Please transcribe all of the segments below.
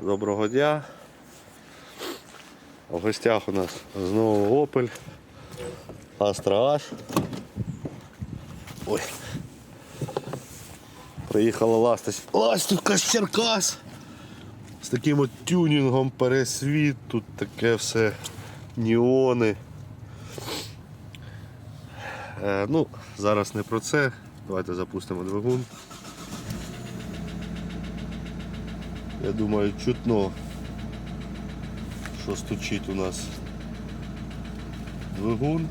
Доброго дня. В гостях у нас знову Opel. Astra H. Ой. Приїхала ласточка. Ластівка з Черкас. З таким от тюнінгом пересвіт, тут таке все неони. Е, ну, зараз не про це. Давайте запустимо двигун. Я думаю, чутно, що стучить у нас двигун.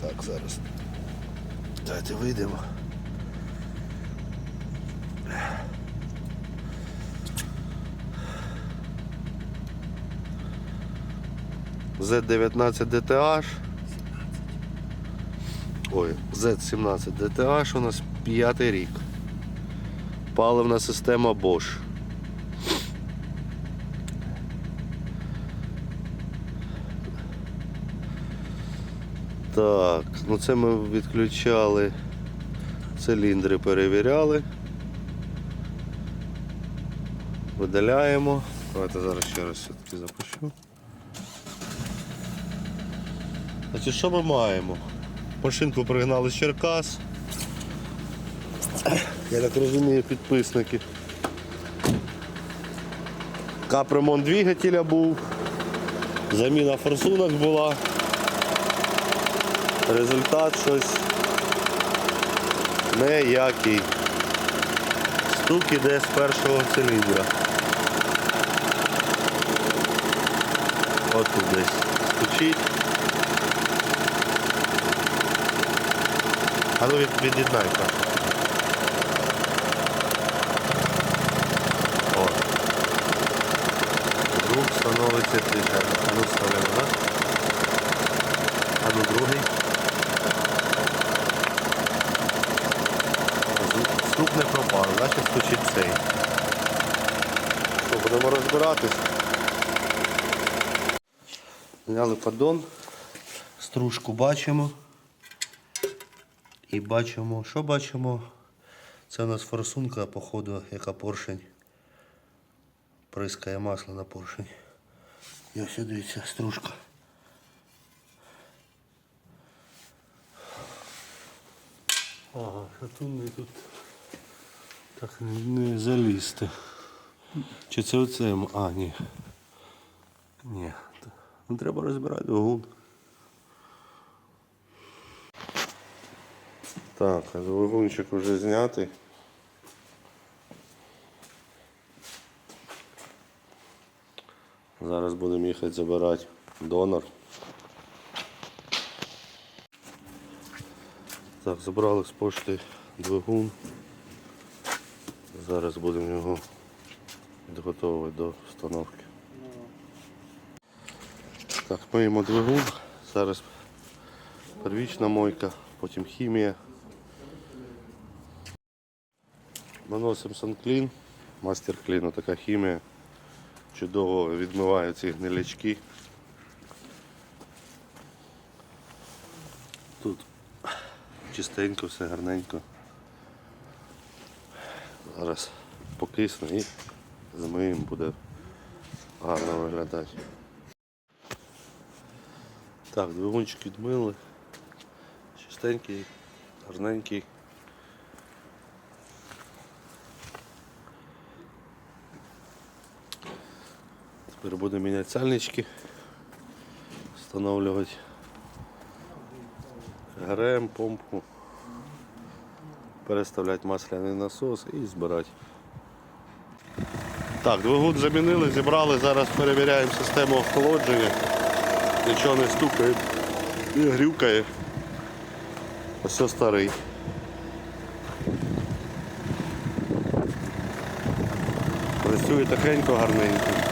Так, зараз. Давайте вийдемо. Z19 DTH. Ой, Z17 DTH у нас п'ятий рік. Паливна система Bosch. Так, ну це ми відключали, циліндри перевіряли. Видаляємо. Давайте зараз ще раз все-таки запущу. Значить, що ми маємо? Машинку пригнали з Черкас. Я так розумію, підписники. Капремонт двигателя був, заміна форсунок була. Результат щось неякий. Стук іде з першого циліндра. От тут десь стучить. А ну від, становиться тише. А ну вставляємо, так? А ну другий. Стук не пропав, значить стучить цей. Що, будемо розбиратись. Зняли поддон, стружку бачимо. І бачимо, що бачимо? Це у нас форсунка, походу, яка поршень. Прискає масло на поршень. І ось дивіться, стружка. Ага, шатунний тут так не залізти. Чи це оце? А, ні. Ні. Ну треба розбирати двигун. Так, а двигунчик вже знятий. Зараз будемо їхати забирати донор. Так, забрали з пошти двигун. Зараз будемо його підготовувати до встановки. Так, миємо двигун. Зараз первічна мойка, потім хімія. Наносимо санклін, мастер кліну, така хімія. Чудово відмиває ці гнилячки. Тут чистенько, все гарненько. Зараз покисне і змиємо, буде гарно виглядати. Так, двигунчик відмили. Чистенький, гарненький. Тепер будемо міняти сальнички, встановлювати ГРМ, помпу, переставляти масляний насос і збирати. Так, двигун замінили, зібрали, зараз перевіряємо систему охолодження. Нічого не стукає і грюкає. Ось старий. Працює тихенько, гарненько.